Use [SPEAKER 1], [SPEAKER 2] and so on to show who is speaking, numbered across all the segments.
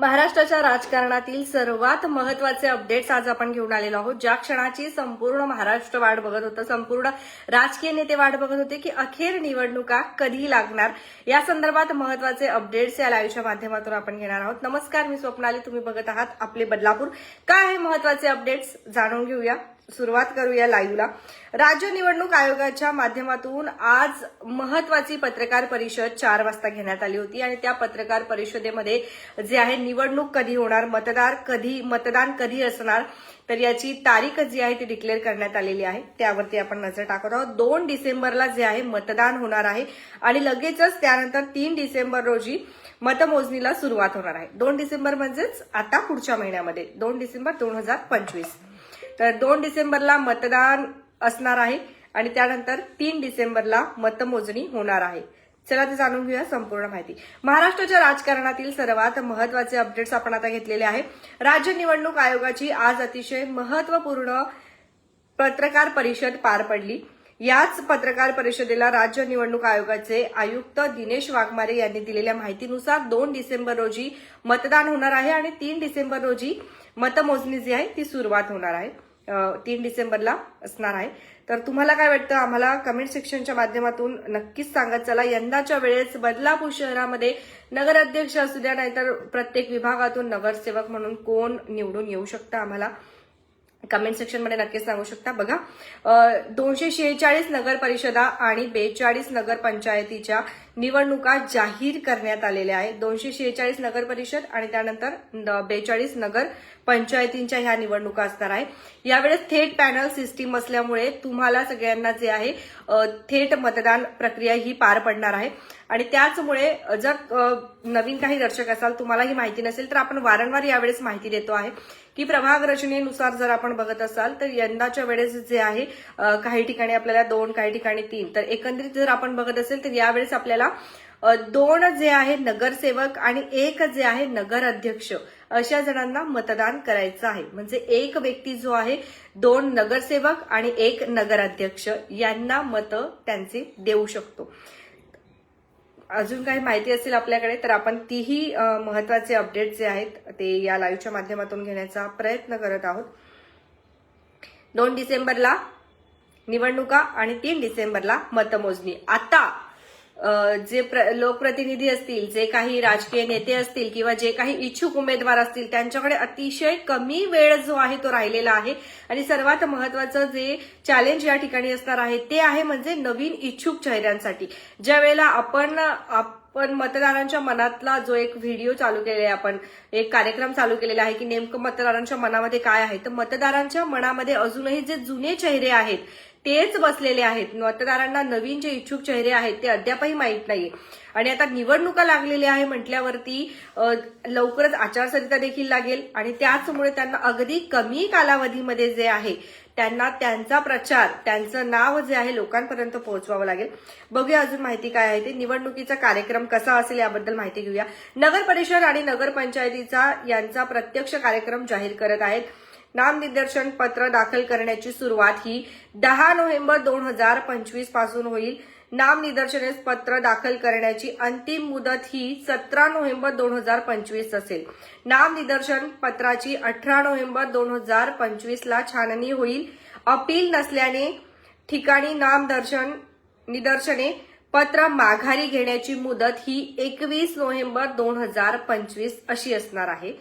[SPEAKER 1] महाराष्ट्राच्या राजकारणातील सर्वात महत्त्वाचे अपडेट्स आज आपण घेऊन आलेलो आहोत. ज्या क्षणाची संपूर्ण महाराष्ट्र वाट बघत होतं संपूर्ण राजकीय नेते वाट बघत होते की अखेर निवडणुका कधी लागणार? या संदर्भात महत्त्वाचे अपडेट्स या लाईव्हच्या माध्यमातून आपण घेणार आहोत. नमस्कार मी स्वप्नाली. तुम्ही बघत आहात आपले बदलापूर. काय आहे महत्त्वाचे अपडेट्स जाणून घेऊया. सुरुवात करूया लाईव्हला. राज्य निवडणूक आयोगाच्या माध्यमातून आज महत्वाची पत्रकार परिषद चार वाजता घेण्यात आली होती आणि त्या पत्रकार परिषदेमध्ये जे आहे निवडणूक कधी होणार मतदार कधी मतदान कधी असणार तर याची तारीख जी आहे ती डिक्लेअर करण्यात आलेली आहे. त्यावरती आपण नजर टाकत आहोत. दोन डिसेंबरला जे आहे मतदान होणार आहे आणि लगेचच त्यानंतर तीन डिसेंबर रोजी मतमोजणीला सुरुवात होणार आहे. दोन डिसेंबर म्हणजेच आता पुढच्या महिन्यामध्ये दोन डिसेंबर दोन हजार पंचवीस. तर दोन डिसेंबरला मतदान असणार आहे आणि त्यानंतर तीन डिसेंबरला मतमोजणी होणार आहे. चला ते जाणून घेऊया संपूर्ण माहिती. महाराष्ट्राच्या राजकारणातील सर्वात महत्त्वाचे अपडेट्स आपण आता घेतलेले आहे. राज्य निवडणूक आयोगाची आज अतिशय महत्त्वपूर्ण पत्रकार परिषद पार पडली. याच पत्रकार परिषदेला राज्य निवडणूक आयोगाचे आयुक्त दिनेश वाघमारे यांनी दिलेल्या माहितीनुसार दोन डिसेंबर रोजी मतदान होणार आहे आणि तीन डिसेंबर रोजी मतमोजणी जी आहे ती सुरुवात होणार आहे. तीन डिसेंबरला असणार आहे. तर तुम्हाला काय वाटतं? आम्हाला कमेंट सेक्शनच्या माध्यमातून नक्कीच सांगत चला. यंदाच्या वेळेस बदलापूर शहरामध्ये नगराध्यक्ष असू द्या नाहीतर प्रत्येक विभागातून नगरसेवक म्हणून कोण निवडून येऊ शकतं आम्हाला? कमेंट सेक्शनमध्ये नक्कीच सांगू शकता. बघा दोनशे शेहेचाळीस नगर परिषदा आणि बेचाळीस नगर पंचायतीच्या निवडणुका जाहीर करण्यात आलेल्या आहेत. दोनशे शेहेचाळीस नगर परिषद आणि त्यानंतर बेचाळीस नगर पंचायतींच्या ह्या निवडणुका असणार आहे. यावेळेस थेट पॅनल सिस्टीम असल्यामुळे तुम्हाला सगळ्यांना जे आहे थेट मतदान प्रक्रिया ही पार पडणार आहे. आणि त्याचमुळे जर नवीन काही दर्शक असाल तुम्हाला ही माहिती नसेल तर आपण वारंवार यावेळेस माहिती देतो आहे की प्रभाग रचनेनुसार जर आपण बघत असाल तर यंदाच्या वेळेस जे आहे काही ठिकाणी आपल्याला दोन काही ठिकाणी तीन. तर एकंदरीत जर आपण बघत असेल तर यावेळेस आपल्याला दोन जे आहे नगरसेवक आणि एक जे आहे नगर अध्यक्ष अशा जणांना मतदान करायचं आहे. म्हणजे एक व्यक्ती जो आहे दोन नगरसेवक आणि एक नगराध्यक्ष यांना मतं त्यांचे देऊ शकतो. अजून काही माहिती असेल आपल्याकडे तर आपण तीही महत्त्वाचे अपडेट जे आहेत ते या लाईव्हच्या माध्यमातून घेण्याचा प्रयत्न करत आहोत. दोन डिसेंबरला निवडणुका आणि तीन डिसेंबरला मतमोजणी. आता जे प्र- लोकप्रतिनिधी असतील जे काही राजकीय नेते असतील किंवा जे काही इच्छुक उमेदवार असतील त्यांच्याकडे अतिशय कमी वेळ जो आहे तो राहिलेला आहे. आणि सर्वात महत्वाचं जे चॅलेंज या ठिकाणी असणार आहे ते आहे म्हणजे नवीन इच्छुक चेहऱ्यांसाठी. ज्या वेळेला आपण आपण मतदारांच्या मनातला जो एक व्हिडिओ चालू केलेला आहे आपण एक कार्यक्रम चालू केलेला आहे की नेमकं मतदारांच्या मनामध्ये काय आहे तर मतदारांच्या मनामध्ये अजूनही जे जुने चेहरे आहेत तेच बसलेले आहेत. मतदारांना नवीन जे इच्छुक चेहरे आहेत ते अद्यापही माहीत नाहीये. आणि आता निवडणुका लागलेल्या आहे म्हटल्यावरती लवकरच आचारसंहिता देखील लागेल आणि त्याचमुळे त्यांना अगदी कमी कालावधीमध्ये जे आहे त्यांना त्यांचा प्रचार त्यांचं नाव जे आहे लोकांपर्यंत पोहोचवावं लागेल. बघूया अजून माहिती काय आहे ते. निवडणुकीचा कार्यक्रम कसा असेल याबद्दल माहिती घेऊया. नगर परिषद आणि नगरपंचायतीचा यांचा प्रत्यक्ष कार्यक्रम जाहीर करत आहेत. नामनिर्देशन पत्र दाखल करण्याची सुरुवात ही दहा नोव्हेंबर दोन हजार पंचवीसपासून होईल. नामनिदर्शनेस पत्र दाखल करण्याची अंतिम मुदत ही सतरा नोव्हेंबर दोन हजार पंचवीस असेल. नामनिदर्शन पत्राची अठरा नोव्हेंबर दोन हजार पंचवीस ला छाननी होईल. अपील नसल्याने ठिकाणी नामदर्शन निदर्शने पत्र माघारी घेण्याची मुदत ही एकवीस नोव्हेंबर दोन हजार पंचवीस अशी असणार आहे.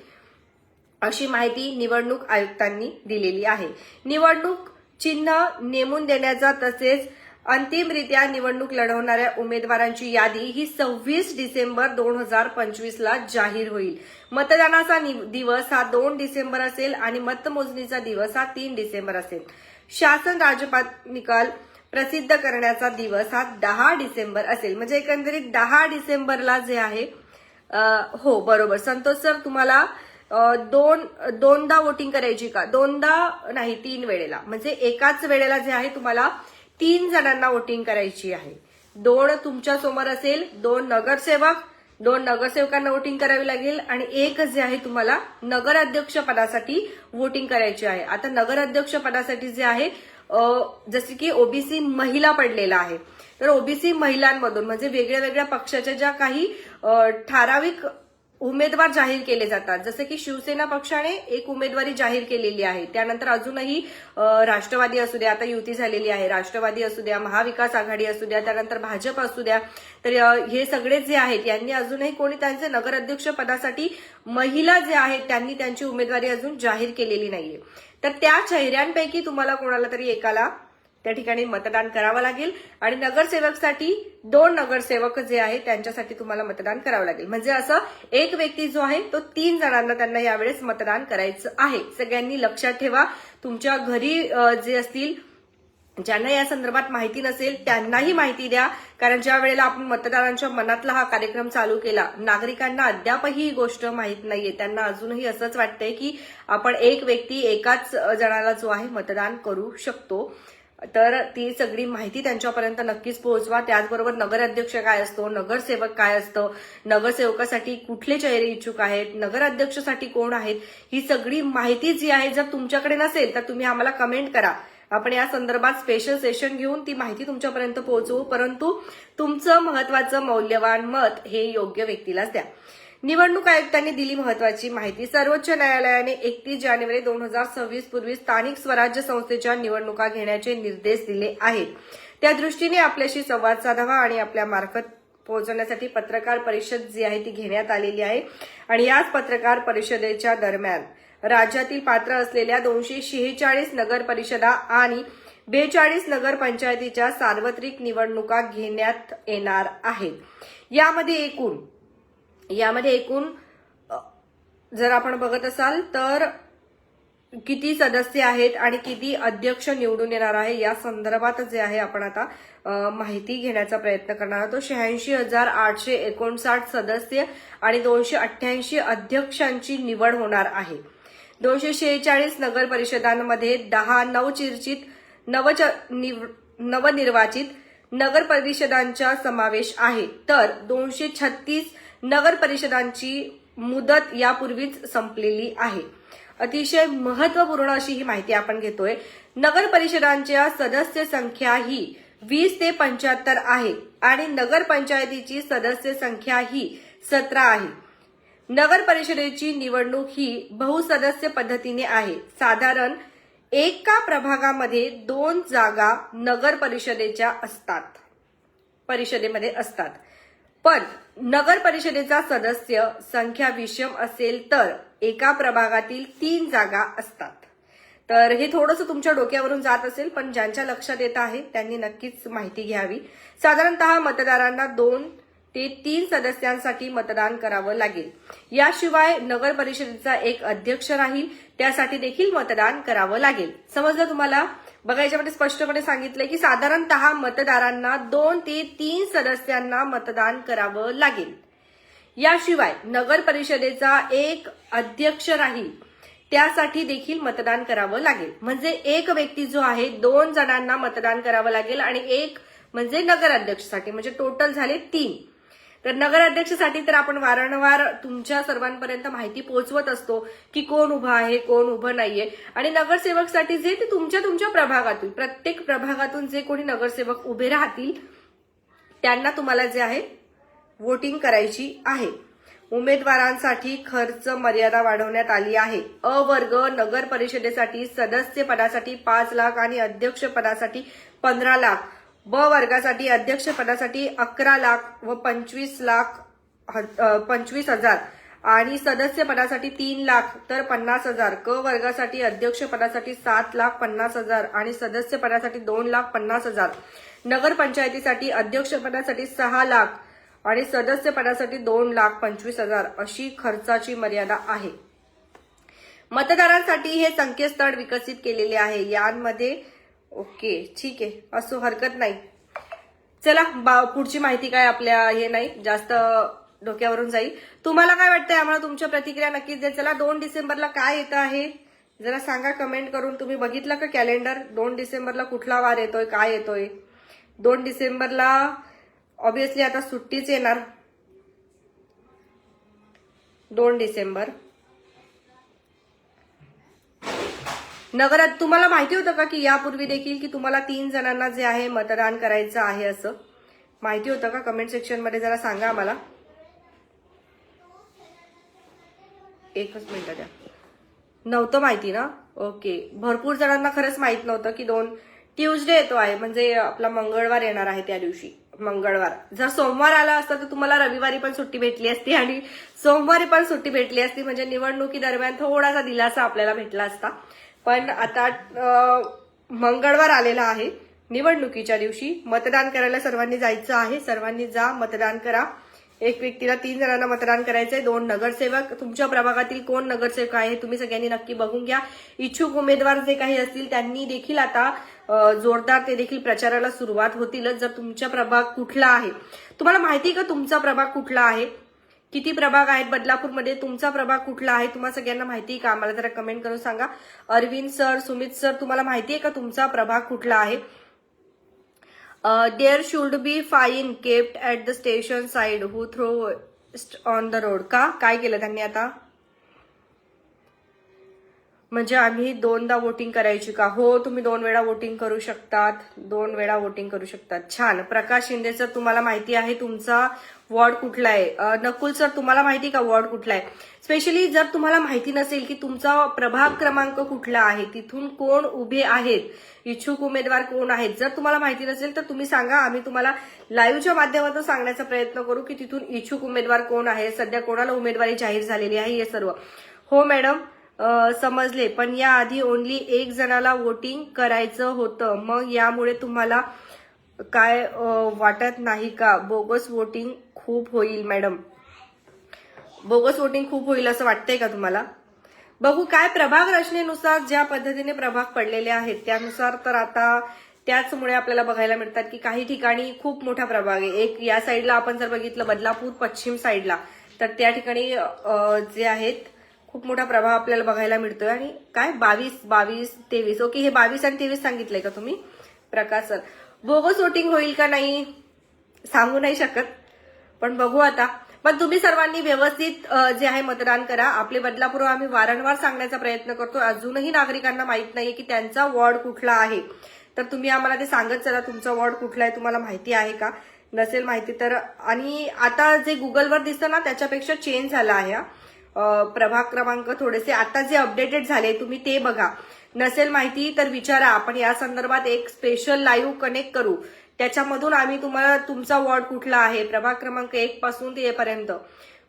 [SPEAKER 1] अशी माहिती निवडणूक आयुक्तांनी दिलेली आहे. निवडणूक चिन्ह नेमून देण्याचा तसेच अंतिमरित्या निवडणूक लढवणाऱ्या उमेदवारांची यादी ही सव्वीस डिसेंबर दोन हजार पंचवीस ला जाहीर होईल. मतदानाचा नि- दिवस हा दोन डिसेंबर असेल आणि मतमोजणीचा दिवस हा तीन डिसेंबर असेल. शासन राजपात निकाल प्रसिद्ध करण्याचा दिवस हा दहा डिसेंबर असेल. म्हणजे एकंदरीत दहा डिसेंबरला जे आहे हो बरोबर. संतोष सर तुम्हाला दोन दोनदा वोटिंग करायची का? दोनदा नाही तीन वेळेला. म्हणजे एकाच वेळेला जे आहे तुम्हाला तीन जणांना वोटिंग करायची आहे. दोन तुमच्यासमोर असेल दोन नगरसेवक दोन नगरसेवकांना वोटिंग करावी लागेल आणि एक जे आहे तुम्हाला नगराध्यक्षपदासाठी वोटिंग करायची आहे. आता नगराध्यक्षपदासाठी जे आहे जसे की ओबीसी महिला पडलेला आहे. तर ओबीसी महिलांमधून म्हणजे वेगळ्या वेगळ्या पक्षाच्या ज्या काही ठराविक उमेदवार जाहीर केले जातात. जसे की शिवसेना पक्षाने एक उमेदवारी जाहीर केलेली आहे. त्यानंतर अजूनही राष्ट्रवादी असू द्या आता युती झालेली आहे. राष्ट्रवादी असू द्या महाविकास आघाडी असू द्या त्यानंतर भाजप असू द्या. तर हे सगळे जे आहेत यांनी अजूनही कोणी त्यांचे नगराध्यक्ष पदासाठी महिला जे आहेत त्यांनी त्यांची उमेदवारी अजून जाहीर केलेली नाहीये. तर त्या चेहऱ्यांपैकी तुम्हाला कोणाला तरी एकाला त्या ठिकाणी मतदान करावं लागेल. आणि नगरसेवकसाठी दोन नगरसेवक जे आहेत त्यांच्यासाठी तुम्हाला मतदान करावं लागेल. म्हणजे असं एक व्यक्ती जो आहे तो तीन जणांना त्यांना यावेळेस मतदान करायचं आहे. सगळ्यांनी लक्षात ठेवा. तुमच्या घरी जे असतील ज्यांना या संदर्भात माहिती नसेल त्यांनाही माहिती द्या. कारण ज्या वेळेला आपण मतदारांच्या मनातला हा कार्यक्रम चालू केला नागरिकांना अद्यापही ही गोष्ट माहीत नाहीये. त्यांना अजूनही असंच वाटतंय की आपण एक व्यक्ती एकाच जणाला जो आहे मतदान करू शकतो. तर ती सगळी माहिती त्यांच्यापर्यंत नक्कीच पोहोचवा. त्याचबरोबर नगराध्यक्ष काय असतो? नगरसेवक काय असतं? नगरसेवकासाठी कुठले चेहरे इच्छुक आहेत? नगराध्यक्षसाठी कोण आहेत? ही सगळी माहिती जी आहे जर तुमच्याकडे नसेल तर तुम्ही आम्हाला कमेंट करा. आपण या संदर्भात स्पेशल सेशन घेऊन ती माहिती तुमच्यापर्यंत पोहोचवू. परंतु तुमचं महत्वाचं मौल्यवान मत हे योग्य व्यक्तीलाच द्या. निवडणूक आयुक्तांनी दिली महत्वाची माहिती. सर्वोच्च न्यायालयाने एकतीस जानेवारी दोन हजार सव्वीस पूर्वी स्थानिक स्वराज्य संस्थेच्या निवडणुका घेण्याचे निर्देश दिले आहेत. त्या दृष्टीने आपल्याशी संवाद साधावा आणि आपल्या मार्फत पोहोचवण्यासाठी पत्रकार परिषद जी आहे ती घेण्यात आलेली आहे आणि याच पत्रकार परिषदेच्या दरम्यान राज्यातील पात्र असलेल्या दोनशे शेहेचाळीस नगर परिषदा आणि बेचाळीस नगर पंचायतीच्या सार्वत्रिक निवडणुका घेण्यात येणार आहेत. यामध्ये एकूण यामध्ये एकूण जर आपण बघत असाल तर किती सदस्य आहेत आणि किती अध्यक्ष निवडून येणार आहे या संदर्भात जे आहे आपण आता माहिती घेण्याचा प्रयत्न करणार आहोत. शहाऐंशी हजार आठशे एकोणसाठ सदस्य आणि दोनशे अठ्ठ्याऐंशी अध्यक्षांची निवड होणार आहे. दोनशे शेहेचाळीस नगर परिषदांमध्ये दहा नवचिर्चित नवच निव- नवनिर्वाचित नगर परिषदांचा समावेश आहे. तर दोनशे छत्तीस नगर परिषदांची मुदत यापूर्वीच संपलेली आहे. अतिशय महत्त्वपूर्ण अशी ही माहिती आपण घेतोय. नगर परिषदांच्या सदस्य संख्या ही वीस ते पंच्याहत्तर आहे आणि नगर पंचायतीची सदस्य संख्या ही सतरा आहे. नगर परिषदेची निवडणूक ही बहुसदस्य पद्धतीने आहे. साधारण एका प्रभागामध्ये दोन जागा नगर परिषदेच्या असतात. परिषदेमध्ये असतात. पण नगर परिषदेचा सदस्य संख्या विषम असेल तर एका प्रभागातील तीन जागा असतात. तर हे थोडंसं तुमच्या डोक्यावरून जात असेल पण ज्यांच्या लक्षात येत आहे त्यांनी नक्कीच माहिती घ्यावी. साधारणतः मतदारांना दोन ते तीन सदस्यांसाठी मतदान करावं लागेल. याशिवाय नगर परिषदेचा एक अध्यक्ष राहील त्यासाठी देखील मतदान करावं लागेल. समजलं तुम्हाला? बघा याच्यामध्ये स्पष्टपणे सांगितलंय की साधारणतः मतदारांना दोन ते तीन सदस्यांना मतदान करावं लागेल. याशिवाय नगर परिषदेचा एक अध्यक्ष राहील त्यासाठी देखील मतदान करावं लागेल. म्हणजे एक व्यक्ती जो आहे दोन जणांना मतदान करावं लागेल आणि एक म्हणजे नगराध्यक्षसाठी म्हणजे टोटल झाले तीन. तर नगराध्यक्षसाठी तर आपण वारंवार तुमच्या सर्वांपर्यंत माहिती पोहोचवत असतो की कोण उभं आहे कोण उभं नाहीये. आणि नगरसेवकसाठी जे ते तुमच्या तुमच्या प्रभागातून प्रत्येक प्रभागातून जे कोणी नगरसेवक उभे राहतील त्यांना तुम्हाला जे आहे वोटिंग करायची आहे. उमेदवारांसाठी खर्च मर्यादा वाढवण्यात आली आहे. अ वर्ग नगर परिषदेसाठी सदस्यपदासाठी पाच लाख आणि अध्यक्षपदासाठी पंधरा लाख. ब वर्गासाठी अध्यक्षपदासाठी अकरा लाख व पंचवीस लाख ह- पंचवीस हजार. आणि सदस्यपदासाठी तीन लाख तर पन्नास हजार. क वर्गासाठी अध्यक्षपदासाठी सात लाख पन्नास हजार आणि सदस्यपदासाठी दोन लाख पन्नास हजार. नगरपंचायतीसाठी अध्यक्षपदासाठी सहा लाख आणि सदस्यपदासाठी दोन लाख पंचवीस हजार अशी खर्चाची मर्यादा आहे. मतदारांसाठी हे संकेतस्थळ विकसित केलेले आहे. यांमध्ये ओके ठीक आहे. असो हरकत नाही. चला बा- पुढची माहिती काय आपल्या हे नाही जास्त डोक्यावरून जाईल. तुम्हाला काय वाटतंय? आम्हाला तुमच्या प्रतिक्रिया नक्कीच द्या. चला दोन डिसेंबरला काय येतं आहे? जरा सांगा कमेंट करून. तुम्ही बघितलं का कॅलेंडर दोन डिसेंबरला कुठला वार येतोय काय येतोय? दोन डिसेंबरला ऑब्विसली आता सुट्टीच येणार. दोन डिसेंबर. नगरात तुम्हाला माहिती होतं का की यापूर्वी देखील की तुम्हाला तीन जणांना जे आहे मतदान करायचं आहे असं? माहिती होतं का? कमेंट सेक्शनमध्ये जरा सांगा आम्हाला. एकच मिनिटं द्या. नव्हतं माहिती ना? ओके भरपूर जणांना खरंच माहीत नव्हतं की दोन ट्यूजडे येतो आहे. म्हणजे आपला मंगळवार येणार आहे त्या दिवशी. मंगळवार. जर सोमवार आला असता तर तुम्हाला रविवारी पण सुट्टी भेटली असती आणि सोमवारी पण सुट्टी भेटली असती. म्हणजे निवडणुकी दरम्यान थोडासा दिलासा आपल्याला भेटला असता. पण आता मंगळवार आलेला आहे. निवडणुकीच्या दिवशी मतदान करायला सर्वांनी जायचं आहे. सर्वांनी जा मतदान करा. एक व्यक्तीला तीन जणांना मतदान करायचंय. दोन नगरसेवक. तुमच्या प्रभागातील कोण नगरसेवक आहे हे तुम्ही सगळ्यांनी नक्की बघून घ्या. इच्छुक उमेदवार जे काही असतील त्यांनी देखील आता जोरदार ते देखील प्रचाराला सुरुवात होतीलच. जर तुमचा प्रभाग कुठला आहे. तुम्हाला माहिती आहे का तुमचा प्रभाग कुठला आहे? किती प्रभाग आहेत? बदलापूरमध्ये तुमचा प्रभाग कुठला आहे? तुम्हाला सगळ्यांना माहिती आहे का? आम्हाला जरा कमेंट करून सांगा. अरविंद सर सुमित सर तुम्हाला माहिती आहे का तुमचा प्रभाग कुठला आहे? There should be fine kept at the station side who throw on the road का? काय केलं त्यांनी आता? म्हणजे आम्ही दोनदा वोटिंग करायची का? हो तुम्ही दोन वेळा वोटिंग करू शकतात. दोन वेळा वोटिंग करू शकतात. छान. प्रकाश शिंदे सर तुम्हाला माहिती आहे तुमचा वॉर्ड कुठला आहे नकुल सर तुम्हाला माहिती का वॉर्ड कुठला आहे स्पेशली जर तुम्हाला माहिती नसेल की तुमचा प्रभाग क्रमांक कुठला आहे तिथून कोण उभे आहेत इच्छुक उमेदवार कोण आहेत जर तुम्हाला माहिती नसेल तर तुम्ही सांगा. आम्ही तुम्हाला लाईव्हच्या माध्यमातून सांगण्याचा प्रयत्न करू की तिथून इच्छुक उमेदवार कोण आहे सध्या कोणाला उमेदवारी जाहीर झालेली आहे हे सर्व. हो मॅडम समजले. पण याआधी ओनली एक जणाला वोटिंग करायचं होतं. मग यामुळे तुम्हाला काय वाटत नाही का? बोगस वोटिंग खूप होईल मॅडम बोगस वोटिंग खूप होईल असं वाटतंय का तुम्हाला? बघू काय प्रभाग रचनेनुसार ज्या पद्धतीने प्रभाग पडलेले आहेत त्यानुसार तर आता त्याचमुळे आपल्याला बघायला मिळतात की काही ठिकाणी खूप मोठा प्रभाग आहे. एक या साईडला आपण जर बघितलं बदलापूर पश्चिम साईडला तर त्या ठिकाणी जे आहेत खूप मोठा प्रभाव आपल्याला बघायला मिळतोय. आणि काय? बावीस बावीस तेवीस. ओके हे बावीस आणि तेवीस सांगितलंय का तुम्ही? प्रकाश सर बोगस वोटिंग होईल का नाही सांगू नाही शकत. पण बघू आता. पण तुम्ही सर्वांनी व्यवस्थित जे आहे मतदान करा. आपले बदलापूर आम्ही वारंवार सांगण्याचा प्रयत्न करतो. अजूनही नागरिकांना माहीत नाहीये की त्यांचा वॉर्ड कुठला आहे. तर तुम्ही आम्हाला ते सांगत चला तुमचा वॉर्ड कुठला आहे तुम्हाला माहिती आहे का? नसेल माहिती तर. आणि आता जे गुगलवर दिसतं ना त्याच्यापेक्षा चेंज झाला आहे हा. प्रभाग क्रमांक थोडेसे आता जे अपडेटेड झाले तुम्ही ते बघा. नसेल माहिती तर विचारा. आपण या संदर्भात एक स्पेशल लाईव्ह कनेक्ट करू. त्याच्यामधून आम्ही तुम्हाला तुमचा वॉर्ड कुठला आहे? प्रभाग क्रमांक एक पासून ते येपर्यंत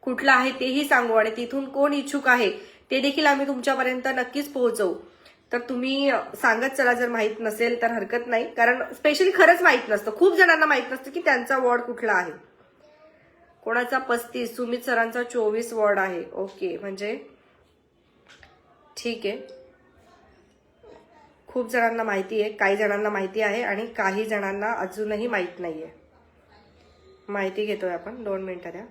[SPEAKER 1] कुठला आहे तेही सांगू आणि तिथून कोण इच्छुक आहे ते देखील आम्ही तुमच्यापर्यंत नक्कीच पोहोचवू. तर तुम्ही सांगत चला जर माहीत नसेल तर हरकत नाही. कारण स्पेशली खरंच माहीत नसतं. खूप जणांना माहीत नसतं की त्यांचा वॉर्ड कुठला आहे. कोणाचा पस्तीस? सुमित सरांचा चोवीस वॉर्ड आहे. ओके म्हणजे ठीक आहे. खूप जणांना माहिती आहे काही जणांना माहिती आहे आणि काही जणांना अजूनही माहीत नाही आहे माहिती घेतोय आपण दोन मिनटं द्या.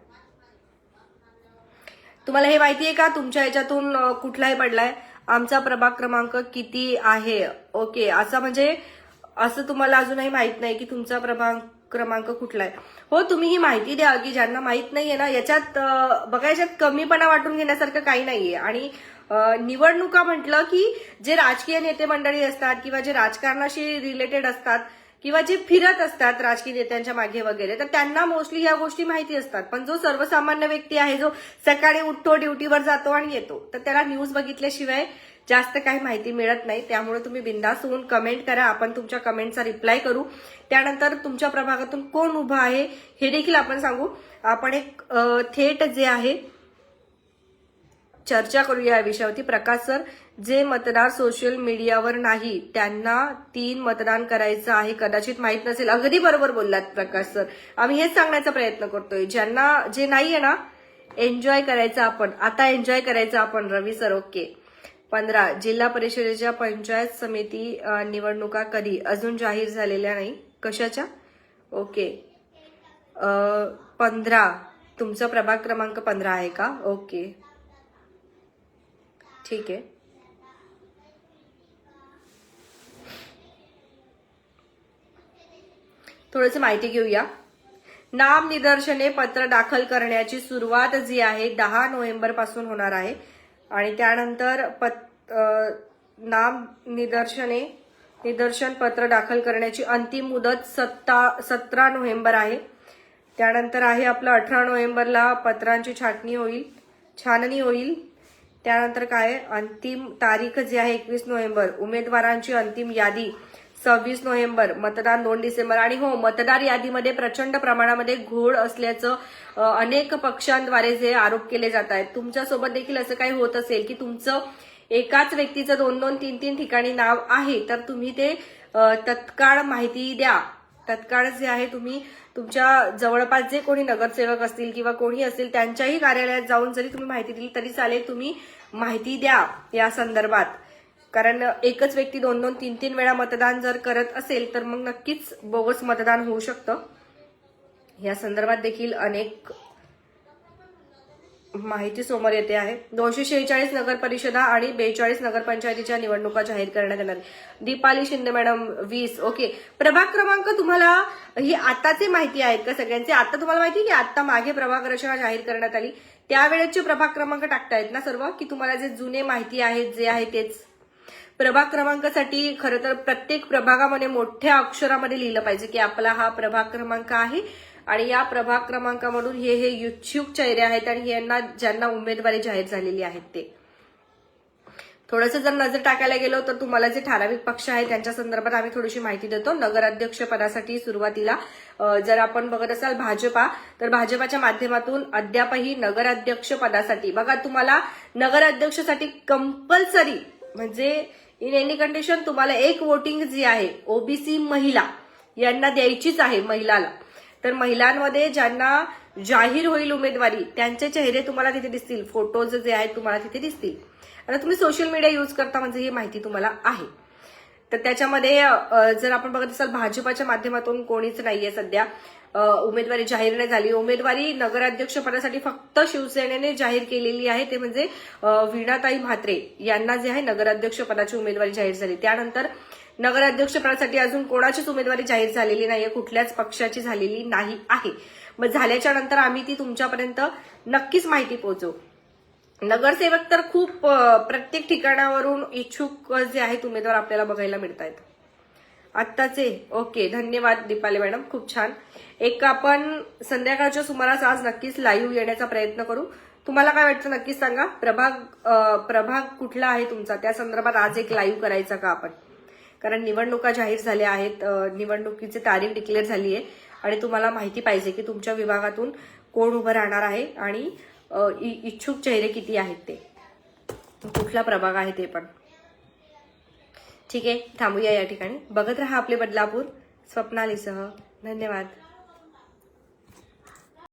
[SPEAKER 1] तुम्हाला हे माहिती आहे का? तुमच्या ह्याच्यातून कुठलाही पडलाय. आमचा प्रभाग क्रमांक किती आहे? ओके असं म्हणजे असं तुम्हाला अजूनही माहीत नाही की तुमचा प्रभाग क्रमांक कुठला आहे हो तुम्ही ही माहिती द्या की ज्यांना माहीत नाहीये ना याच्यात बघा याच्यात कमीपणा वाटून घेण्यासारखं काही नाहीये. आणि निवडणुका म्हटलं की जे राजकीय नेते मंडळी असतात किंवा जे राजकारणाशी रिलेटेड असतात किंवा जे फिरत असतात राजकीय नेत्यांच्या मागे वगैरे तर त्यांना मोस्टली ह्या गोष्टी माहिती असतात. पण जो सर्वसामान्य व्यक्ती आहे जो सकाळी उठतो ड्युटीवर जातो आणि येतो तर त्याला न्यूज बघितल्याशिवाय जास्त काही माहिती मिळत नाही त्यामुळे तुम्ही बिंदास होऊन कमेंट करा. आपण तुमच्या कमेंटचा रिप्लाय करू. त्यानंतर तुमच्या प्रभागातून कोण उभं आहे हे देखील आपण सांगू. आपण एक थेट जे आहे चर्चा करूया या विषयावरती. प्रकाश सर जे मतदार सोशल मीडियावर नाही त्यांना तीन मतदान करायचं आहे कदाचित माहीत नसेल. अगदी बरोबर बोललात प्रकाश सर. आम्ही हेच सांगण्याचा प्रयत्न करतोय. ज्यांना जे नाहीये ना एन्जॉय करायचं आपण आता एन्जॉय करायचं आपण रवी सर ओके पंधरा जिल्हा परिषदेच्या पंचायत समिती निवडणुका कधी? अजून जाहीर झालेल्या नाही. कशाच्या? ओके. पंधरा. तुमचा प्रभाग क्रमांक पंधरा आहे का? ओके. ठीक आहे. थोडीशी माहिती घेऊया. नाम निदर्शने पत्र दाखल करण्याची सुरुवात जी आहे दहा नोव्हेंबरपासून होणार आहे. आणि त्यानंतर पत नाम निदर्शने निदर्शन पत्र दाखल करण्याची अंतिम मुदत सत्ता सतरा नोव्हेंबर आहे. त्यानंतर आहे आपलं अठरा नोव्हेंबरला पत्रांची छाटणी होईल छाननी होईल. त्यानंतर काय आहे? अंतिम तारीख जी आहे एकवीस नोव्हेंबर. उमेदवारांची अंतिम यादी सव्वीस नोव्हेंबर मतदान दोन डिसेंबर. आणि हो मतदार यादीमध्ये प्रचंड प्रमाणामध्ये घोळ असल्याचं अनेक पक्षांद्वारे जे आरोप केले जात आहेत. तुमच्यासोबत देखील असं काही होत असेल की तुमचं एकाच व्यक्तीचं दोन दोन तीन तीन ठिकाणी नाव आहे तर तुम्ही ते तत्काळ माहिती द्या. तत्काळ जे आहे तुम्ही तुमच्या जवळपास जे कोणी नगरसेवक असतील किंवा कोणी असतील त्यांच्याही कार्यालयात जाऊन जरी तुम्ही माहिती दिली तरी चालेल तुम्ही माहिती द्या या संदर्भात. कारण एकच व्यक्ती दोन दोन तीन तीन वेळा मतदान जर करत असेल तर मग नक्कीच बोगस मतदान होऊ शकतं. या संदर्भात देखील अनेक माहिती समोर येते आहे. दोनशे शेहेचाळीस नगर परिषदा आणि बेचाळीस नगरपंचायतीच्या निवडणुका जाहीर करण्यात येणार दीपाली शिंदे मॅडम वीस. ओके. प्रभाग क्रमांक तुम्हाला ही आताचे माहिती आहेत का सगळ्यांचे? आता तुम्हाला माहिती आहे की आता मागे प्रभाग रचना जाहीर करण्यात आली. त्यावेळेचे प्रभाग क्रमांक टाकतायत ना सर्व? की तुम्हाला जे जुने माहिती आहेत जे आहे तेच? प्रभाग क्रमांकासाठी खरं तर प्रत्येक प्रभागामध्ये मोठ्या अक्षरामध्ये लिहिलं पाहिजे की आपला हा प्रभाग क्रमांक आहे. आणि या प्रभाग क्रमांकामधून हे हे इच्छुक चेहरे आहेत आणि यांना ज्यांना उमेदवारी जाहीर झालेली आहेत ते. थोडंसं जर नजर टाकायला गेलो तर तुम्हाला जे ठराविक पक्ष आहेत त्यांच्या संदर्भात आम्ही थोडीशी माहिती देतो. नगराध्यक्ष पदासाठी सुरुवातीला जर आपण बघत असाल भाजपा तर भाजपाच्या माध्यमातून अद्यापही नगराध्यक्ष पदासाठी बघा तुम्हाला नगराध्यक्षसाठी कंपल्सरी म्हणजे इन एनी कंडिशन तुम्हाला एक वोटिंग जी आहे ओबीसी महिला यांना द्यायचीच आहे महिलाला. तर महिलांमध्ये ज्यांना जाहीर होईल उमेदवारी त्यांचे चेहरे तुम्हाला तिथे दिसतील. फोटोज जे आहेत तुम्हाला तिथे दिसतील. आता तुम्ही सोशल मीडिया यूज करता म्हणजे ही माहिती तुम्हाला आहे. तर त्याच्यामध्ये जर आपण बघत असाल भाजपाच्या माध्यमातून कोणीच नाहीये सध्या. उमेदवारी जाहीर नाही झाली. उमेदवारी नगराध्यक्षपदासाठी फक्त शिवसेनेने जाहीर केलेली आहे. ते म्हणजे वीणाताई म्हात्रे यांना जे आहे नगराध्यक्षपदाची उमेदवारी जाहीर झाली. त्यानंतर नगराध्यक्षपदासाठी अजून कोणाचीच उमेदवारी जाहीर झालेली नाहीये. कुठल्याच पक्षाची झालेली नाही आहे. मग झाल्याच्यानंतर आम्ही ती तुमच्यापर्यंत नक्कीच माहिती पोहोचवू. नगरसेवक तर खूप प्रत्येक ठिकाणावरून इच्छुक जे आहेत उमेदवार आपल्याला बघायला मिळत आहेत आत्ताचे ओके धन्यवाद दीपाली मॅडम खूप छान. एक आपण संध्याकाळच्या सुमारास आज नक्कीच लाईव्ह येण्याचा प्रयत्न करू. तुम्हाला काय वाटतं नक्कीच सांगा? प्रभाग प्रभाग कुठला आहे तुमचा? त्या संदर्भात आज एक लाईव्ह करायचा का आपण? कारण निवडणुका जाहीर झाल्या आहेत निवडणुकीची तारीख डिक्लेअर झाली आहे आणि तुम्हाला माहिती पाहिजे की तुमच्या विभागातून कोण उभं राहणार आहे आणि इच्छुक चेहरे किती आहेत ते कुठला प्रभाग आहे ते पण. ठीक आहे थांबूया या ठिकाणी. बघत राहा आपले बदलापूर. स्वप्नालीसह. धन्यवाद.